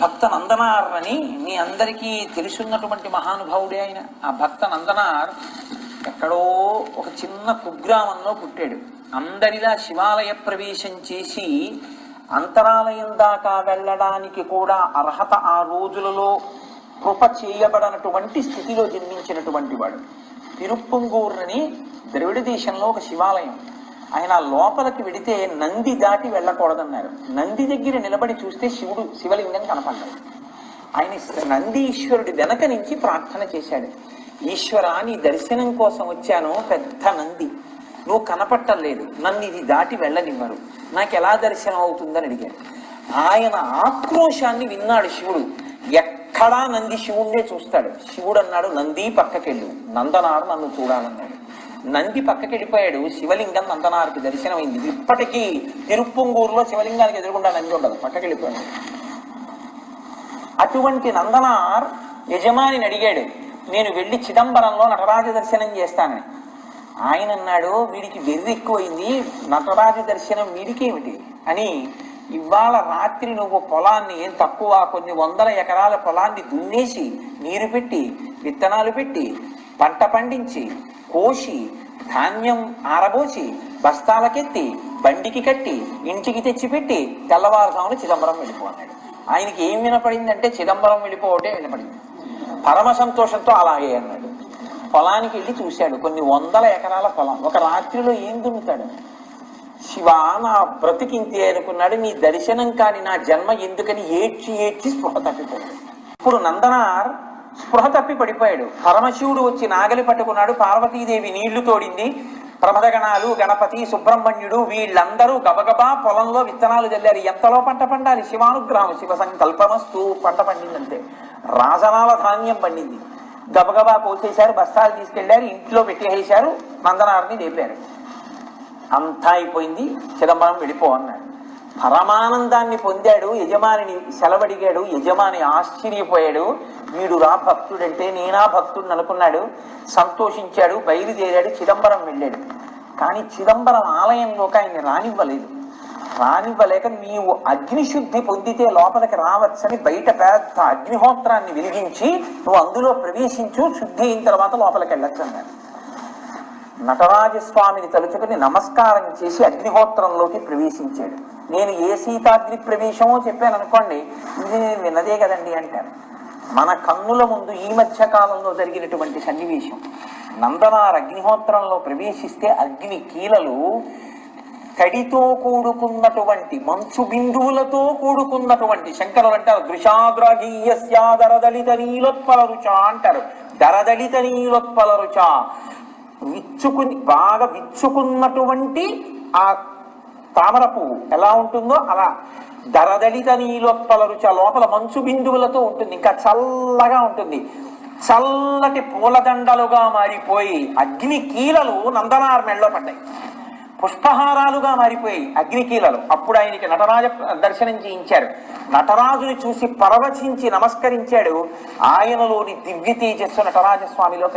భక్త నందనార్ అని మీ అందరికీ తెలుసున్నటువంటి మహానుభావుడే ఆయన. ఆ భక్త నందనార్ ఎక్కడో ఒక చిన్న కుగ్రామంలో పుట్టాడు. అందరిలా శివాలయ ప్రవేశం చేసి అంతరాలయం దాకా వెళ్ళడానికి కూడా అర్హత ఆ రోజులలో కృప చేయబడనటువంటి స్థితిలో జన్మించినటువంటి వాడు. తిరుప్పంగూరుని ద్రవిడ దేశంలో ఒక శివాలయం. ఆయన లోపలికి వెడితే నంది దాటి వెళ్ళకూడదన్నారు. నంది దగ్గర నిలబడి చూస్తే శివుడు శివలింగం కనపడ్డాడు ఆయన నందీశ్వరుడి వెనక నుంచి ప్రార్థన చేశాడు. ఈశ్వరాని నీ దర్శనం కోసం వచ్చాను పెద్ద నంది. నువ్వు కనపట్టలేదు నన్ను ఇది దాటి వెళ్ళనివ్వరు. నాకు ఎలా దర్శనం అవుతుందని అడిగాడు. ఆయన ఆక్రోశాన్ని విన్నాడు శివుడు. ఎక్కడా నంది శివుణ్ణే చూస్తాడు. శివుడు అన్నాడు నంది పక్కకెళ్ళు. నందనాడు నన్ను చూడాలన్నాడు. నంది పక్కకి వెళ్ళిపోయాడు శివలింగం నందనారికి దర్శనమైంది. ఇప్పటికీ తిరుప్పంగూరులో శివలింగానికి ఎదురుకుండా నంది ఉండదు. పక్కకి వెళ్ళిపోయాడు అటువంటి నందనార్ యజమానిని అడిగాడు. నేను వెళ్ళి చిదంబరంలో నటరాజ దర్శనం చేస్తానని. ఆయన అన్నాడు వీడికి వెర్రి ఎక్కువైంది. నటరాజ దర్శనం వీడికేమిటి అని ఇవాళ రాత్రి నువ్వు పొలాన్ని ఏం తక్కువ కొన్ని వందల ఎకరాల పొలాన్ని దున్నేసి నీరు పెట్టి విత్తనాలు పెట్టి పంట పండించి కోసి ధాన్యం ఆరబోసి బస్తాలకెత్తి బండికి కట్టి ఇంటికి తెచ్చిపెట్టి తెల్లవారుజామున చిదంబరం వెళ్ళిపోన్నాడు. ఆయనకి ఏం వినపడిందంటే చిదంబరం వెళ్ళిపోవటే వినపడింది. పరమ సంతోషంతో అలాగే అన్నాడు. పొలానికి వెళ్ళి చూశాడు. కొన్ని వందల ఎకరాల పొలం. ఒక రాత్రిలో ఏం దున్నుతాడు? శివ నా బ్రతికింతే అనుకున్నాడు. నీ దర్శనం కాని నా జన్మ ఎందుకని ఏడ్చి ఏడ్చి స్పృహ తప్పిపోయాడు ఇప్పుడు నందనార్ స్పృహ తప్పి పడిపోయాడు పరమశివుడు వచ్చి నాగలి పట్టుకున్నాడు. పార్వతీదేవి నీళ్ళు తోడింది. ప్రమదగణాలు గణపతి సుబ్రహ్మణ్యుడు వీళ్ళందరూ గబగబా పొలంలో విత్తనాలు చల్లారు ఎంతలో పంట పండాలి? శివానుగ్రహం శివ సంకల్పమస్తు పంట పండిందంటే రాజనాల ధాన్యం పండింది. గబగబా కోసేశారు బస్తాలు తీసుకెళ్ళారు ఇంట్లో పెట్టేసేశారు నందనారిని లేపారు. అంతా అయిపోయింది. చిదంబరం వెళ్ళిపో అన్నాడు. పరమానందాన్ని పొందాడు. యజమానిని సెలవడిగాడు. యజమాని ఆశ్చర్యపోయాడు. వీడు రా భక్తుడంటే నేనా భక్తుడు అనుకున్నాడు. సంతోషించాడు బయలుదేరాడు చిదంబరం వెళ్ళాడు. కానీ చిదంబరం ఆలయంలోకి ఆయన రానివ్వలేదు. రానివ్వలేక నీవు అగ్నిశుద్ధి పొందితే లోపలికి రావచ్చని బయట పెద్ద అగ్నిహోత్రాన్ని వెలిగించి నువ్వు అందులో ప్రవేశించు శుద్ధి అయిన తర్వాత లోపలికి వెళ్ళొచ్చు అన్నాడు. నటరాజస్వామిని తలుచుకుని నమస్కారం చేసి అగ్నిహోత్రంలోకి ప్రవేశించాడు. నేను ఏ సీతాగ్ని ప్రవేశమో చెప్పాను అనుకోండి ఇది నేను విన్నదే కదండి అంటారు. మన కన్నుల ముందు ఈ మధ్య కాలంలో జరిగినటువంటి సన్నివేశం. నందనార్ అగ్నిహోత్రంలో ప్రవేశిస్తే అగ్ని కీలలు తడితో కూడుకున్నటువంటి మంచు బిందువులతో కూడుకున్నటువంటి శంకరులు అంటారు. దృశాద్రగీయస్యాదరదళిత నీలోత్పల రుచ అంటారు. దరదళిత నీలోత్పల రుచ. విచ్చుకుని బాగా విచ్చుకున్నటువంటి ఆ తామర పువ్వు ఎలా ఉంటుందో అలా దరదళిత నీలోత్పల రుచ లోపల మంచు బిందువులతో ఉంటుంది. ఇంకా చల్లగా ఉంటుంది. చల్లటి పూలదండలుగా మారిపోయి అగ్ని కీలలు నందనార్ మెళ్ళలో పడ్డాయి. పుష్పహారాలుగా మారిపోయి అగ్నికీలలు అప్పుడు ఆయనకి నటరాజ దర్శనం చేయించారు. నటరాజుని చూసి పరవచించి నమస్కరించాడు. ఆయనలోని దివ్య తేజస్సు నటరాజస్వామిలో